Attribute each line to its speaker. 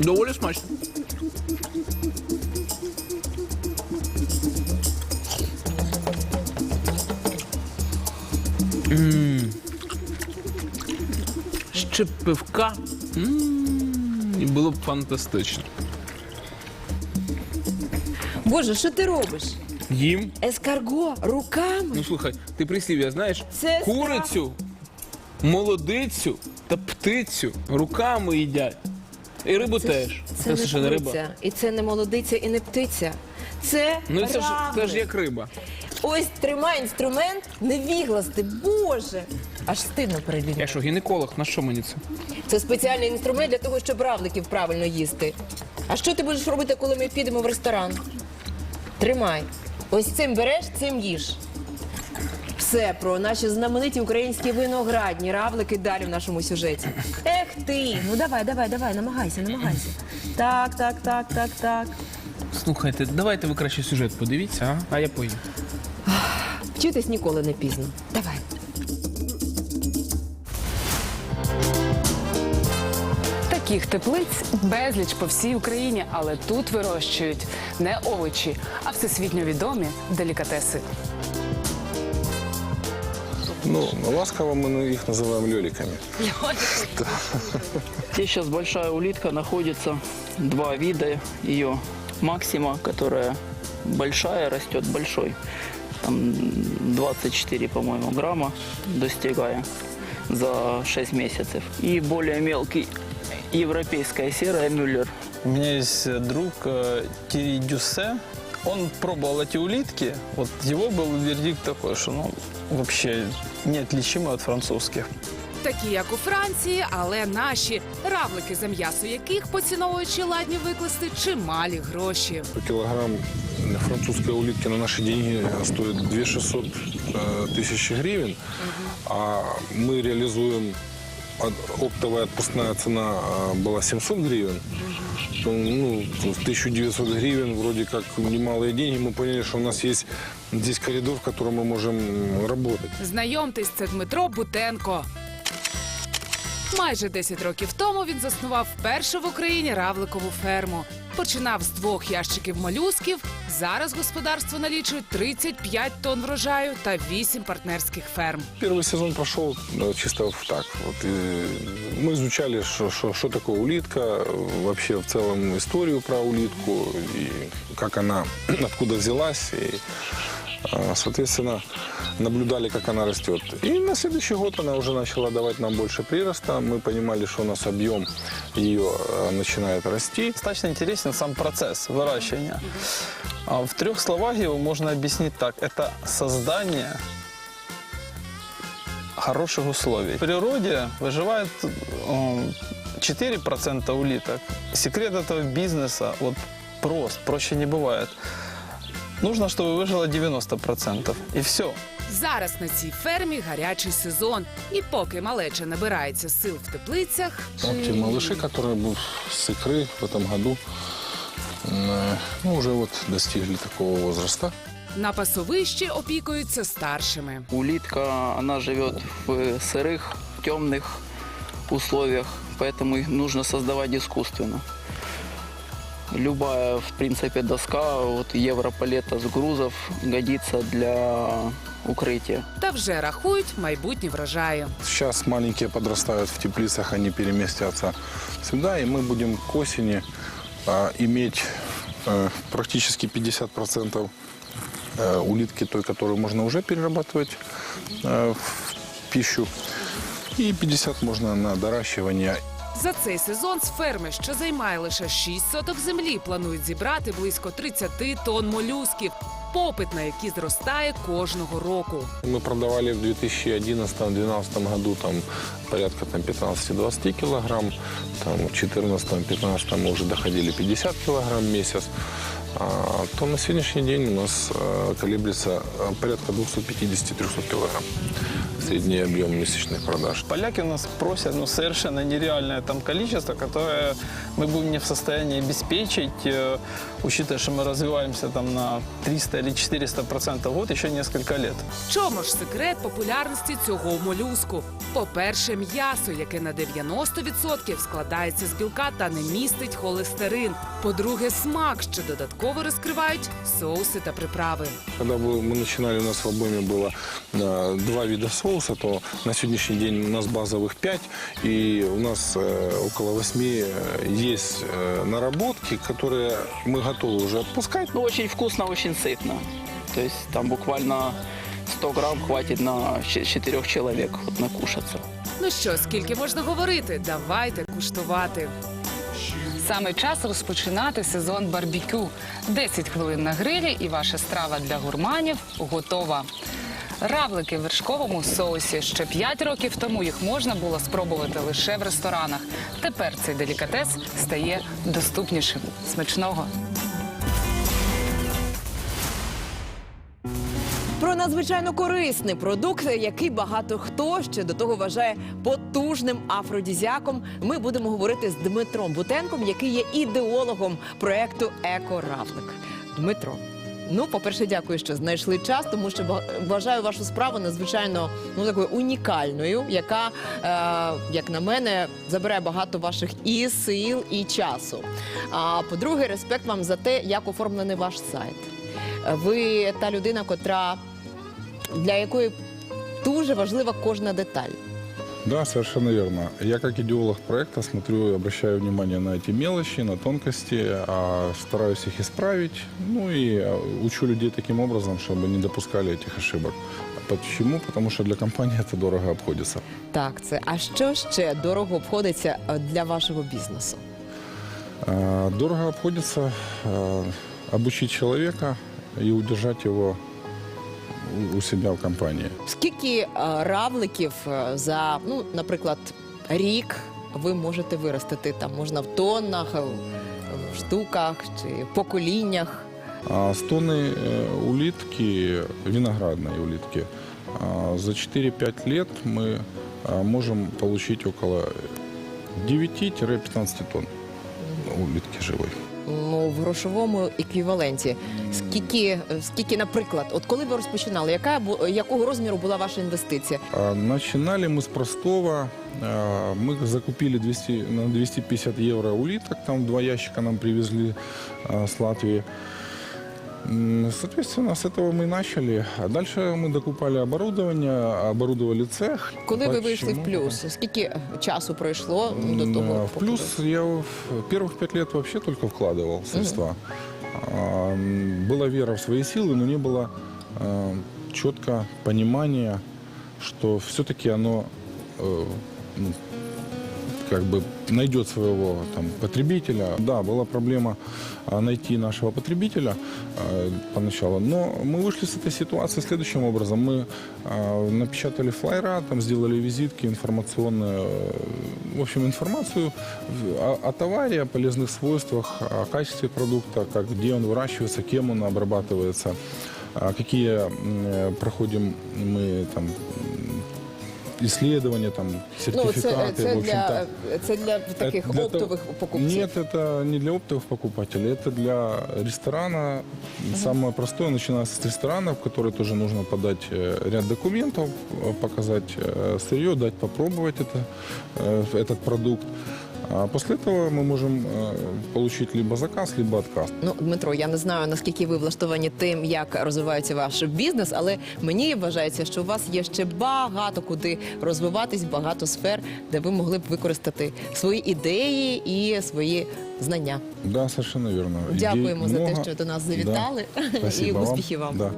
Speaker 1: Доволі смачно. М. Ще пивка. М, І було б фантастично.
Speaker 2: Боже, що ти робиш?
Speaker 1: Їм.
Speaker 2: Ескарго руками.
Speaker 1: Ну слухай, ти прислів'я знаєш?
Speaker 2: Це
Speaker 1: Курицю, молодицю та птицю руками їдять. І рибу теж.
Speaker 2: Це
Speaker 1: ж
Speaker 2: не
Speaker 1: не риба.
Speaker 2: і це не молодиця, і не птиця. Це
Speaker 1: Ну це ж, це ж як риба.
Speaker 2: Ось тримай інструмент, невігласти, боже. Аж стидно перед людьми.
Speaker 1: Я що, гінеколог, на що мені це?
Speaker 2: Це спеціальний інструмент для того, щоб равликів правильно їсти. А що ти будеш робити, коли ми підемо в ресторан? Тримай. Ось цим береш, цим їж. Все про наші знамениті українські виноградні равлики далі в нашому сюжеті. Ех ти! Ну давай, давай, давай, намагайся, намагайся. Так, так, так, так, так.
Speaker 1: Слухайте, давайте ви краще сюжет подивіться, а, а я поїм.
Speaker 2: Вчитись ніколи не пізно. Давай.
Speaker 3: Таких теплиць безліч по всій Україні, але тут вирощують не овочі, а всесвітньо відомі делікатеси.
Speaker 4: Ну, ласково мы их называем леликами.
Speaker 5: Здесь сейчас большая улитка находится, два вида ее. Максима, которая большая, растет большой. Там 24, по-моему, грамма достигая за 6 месяцев. И более мелкий европейская серая Мюллер.
Speaker 6: У меня есть э, друг э, Тири Дюссе. Он пробовал эти улитки. Вот его был вердикт такой, что ну, вообще неотличимы от французских.
Speaker 7: Такі, як у Франції, але наші равлики, за м'ясо яких поціновуючи ладні викласти чималі гроші.
Speaker 4: Килограмм французской улитки на наши деньги стоит 2600 э, тысяч гривен, а мы реализуем от- оптовая отпускная цена э, была 700 гривен. То, ну, 1900 гривен вроде как немалые деньги. Мы поняли, что у нас есть здесь коридор, в котором мы можем м, работать.
Speaker 7: Знайомтесь, це Дмитро Бутенко. Майже 10 років тому він заснував першу в Україні равликову ферму. Починав з двох ящиків молюсків. Зараз господарство налічує 35 тонн врожаю та 8 партнерських ферм.
Speaker 4: Первый сезон прошел э, чисто в так. Вот, и мы изучали, что, что, что такое улитка, э, вообще в целом историю про улитку, и как она, откуда взялась. И, э, соответственно, наблюдали, как она растет. И на следующий год она уже начала давать нам больше прироста. Мы понимали, что у нас объем ее э, начинает расти.
Speaker 6: Достаточно интересен сам процесс выращивания. А В трех словах его можно объяснить так. Это создание хороших условий. В природе выживает э, 4% улиток. Секрет этого бизнеса вот прост, проще не бывает. Нужно, чтобы выжило 90%. И все.
Speaker 7: Зараз на цій фермі гарячий сезон. І поки малеча набирається сил в теплицях,
Speaker 4: Вот те малыши, которые будут с икры в этом году, э, ну, уже вот достигли такого возраста.
Speaker 7: на пасовищі опікуються старшими.
Speaker 5: Улитка, она живет в сырых, темных условиях, поэтому их нужно создавать искусственно. Любая, в принципе, доска, вот европалета с грузов годится для укрытия.
Speaker 7: Та вже рахують майбутні врожаї.
Speaker 4: Сейчас маленькие подрастают в теплицах, они переместятся сюда, и мы будем к осени а, иметь э, практически 50% э, улитки, той, которую можно уже перерабатывать э, в пищу, и 50 можно на доращивание.
Speaker 7: За цей сезон з ферми, що займає лише 6 соток землі, планують зібрати близько 30 тонн молюсків, попит на які зростає кожного року.
Speaker 4: Мы продавали в 2011-2012 году там, порядка там, 15-20 килограмм, там, в 2014-2015 мы уже доходили 50 килограмм в месяц.
Speaker 8: а, то на сегодняшний день у нас э, колеблется э, порядка 250-300 килограмм средний объем месячных продаж.
Speaker 6: Поляки у нас просят ну, совершенно нереальное там количество, которое мы будем не в состоянии обеспечить, э, учитывая, что мы развиваемся там на 300 или 400 процентов в год еще несколько лет.
Speaker 7: В чому ж секрет популярності цього молюску? По-перше, м'ясо, яке на 90% складається з білка та не містить холестерин. По-друге, смак, що додатково розкривають соуси та приправи.
Speaker 8: Когда вы- мы начинали, у нас в обойме было э, два вида соуса, то на сегодняшний день у нас базовых пять, и у нас э, около восьми э, есть э, наработки, которые мы готовы уже отпускать.
Speaker 5: Ну, очень вкусно, очень сытно. То есть там буквально 100 грамм хватит на 4 человек вот накушаться.
Speaker 7: Ну що, скільки можна говорити? Давайте куштувати.
Speaker 3: Саме час розпочинати сезон барбекю. 10 хвилин на грилі і ваша страва для гурманів готова. Равлики в вершковому соусі. Ще 5 років тому їх можна було спробувати лише в ресторанах. Тепер цей делікатес стає доступнішим. Смачного!
Speaker 2: Про надзвичайно корисний продукт, який багато хто ще до того вважає потужним афродізіаком. Ми будемо говорити з Дмитром Бутенком, який є ідеологом проекту Екоравлик. Дмитро. Ну, по-перше, дякую, що знайшли час, тому що вважаю вашу справу надзвичайно ну такою унікальною, яка, е, як на мене, забирає багато ваших і сил, і часу. А по-друге, респект вам за те, як оформлений ваш сайт. Ви та людина, котра для якої дуже важлива кожна деталь.
Speaker 4: Да, совершенно верно. Я как идеолог проекта смотрю и обращаю внимание на эти мелочи, на тонкости, а стараюсь их исправить. Ну и а, учу людей таким образом, чтобы не допускали этих ошибок. Почему? Потому что для компании это дорого обходится.
Speaker 2: Так, це а що ще дорого обходиться е, для вашого бізнесу?
Speaker 4: А, Дорого обходится а, обучить человека и удержать его у- у себя в компании.
Speaker 2: Скільки е, равликів е, за, ну, наприклад, рік ви можете виростити? Там можна в тоннах, е, в штуках чи поколіннях.
Speaker 4: А с тонны э, улитки, виноградной улитки, а, за 4-5 лет мы а, можем получить около 9-15 тонн улитки живой.
Speaker 2: Ну, в грошовому еквіваленті. Скільки, е, скільки, наприклад, от коли ви розпочинали, яка якого розміру була ваша інвестиція?
Speaker 4: Починали мы с простого. А, Мы закупили 200, на 250 евро улиток, там два ящика нам привезли а, с Латвии. М, Соответственно, с этого мы и начали. А дальше мы докупали оборудование, оборудовали цех.
Speaker 2: Коли ви вийшли в
Speaker 4: Почему?
Speaker 2: плюс? Скільки е, часу пройшло до
Speaker 4: М,
Speaker 2: того?
Speaker 4: В
Speaker 2: поки
Speaker 4: плюс
Speaker 2: ви-
Speaker 4: я в первых пять лет вообще только вкладывал средства. А, м, Была вера в свои силы, но не было четко понимания, что все-таки оно э, ну, как бы найдет своего там, потребителя. Да, была проблема а, найти нашего потребителя а, поначалу, но мы вышли с этой ситуации следующим образом. Мы а, напечатали флайера, там сделали визитки информационные, э, в общем, информацию о, о товаре, о полезных свойствах, о качестве продукта, как, где он выращивается, кем он обрабатывается, какие э, проходим мы там исследования, там,
Speaker 2: Ну,
Speaker 4: сертификаты,
Speaker 2: це, це,
Speaker 4: в общем-то.
Speaker 2: для, це для таких
Speaker 4: Это для
Speaker 2: оптових
Speaker 4: того-
Speaker 2: покупців.
Speaker 4: Нет, это не для оптовых покупателей, это для ресторана. Самое простое начинается с ресторанов, в которые тоже нужно подать э, ряд документов, э, показать э, сырье, дать попробовать это, э, этот продукт. А после этого мы можем э, получить либо заказ, либо отказ.
Speaker 2: Ну, Дмитро, я не знаю наскільки ви влаштовані тим, як розвивається ваш бізнес, але мені вважається, що у вас є ще багато куди розвиватись, багато сфер, де ви могли б використати свої ідеї і свої знання.
Speaker 4: Да, совершенно верно. Идей
Speaker 2: Дякуємо за те,
Speaker 4: много.
Speaker 2: що до нас
Speaker 4: Да.
Speaker 2: завітали, і
Speaker 4: Спасибо вам.
Speaker 2: успіхів вам.
Speaker 4: Да.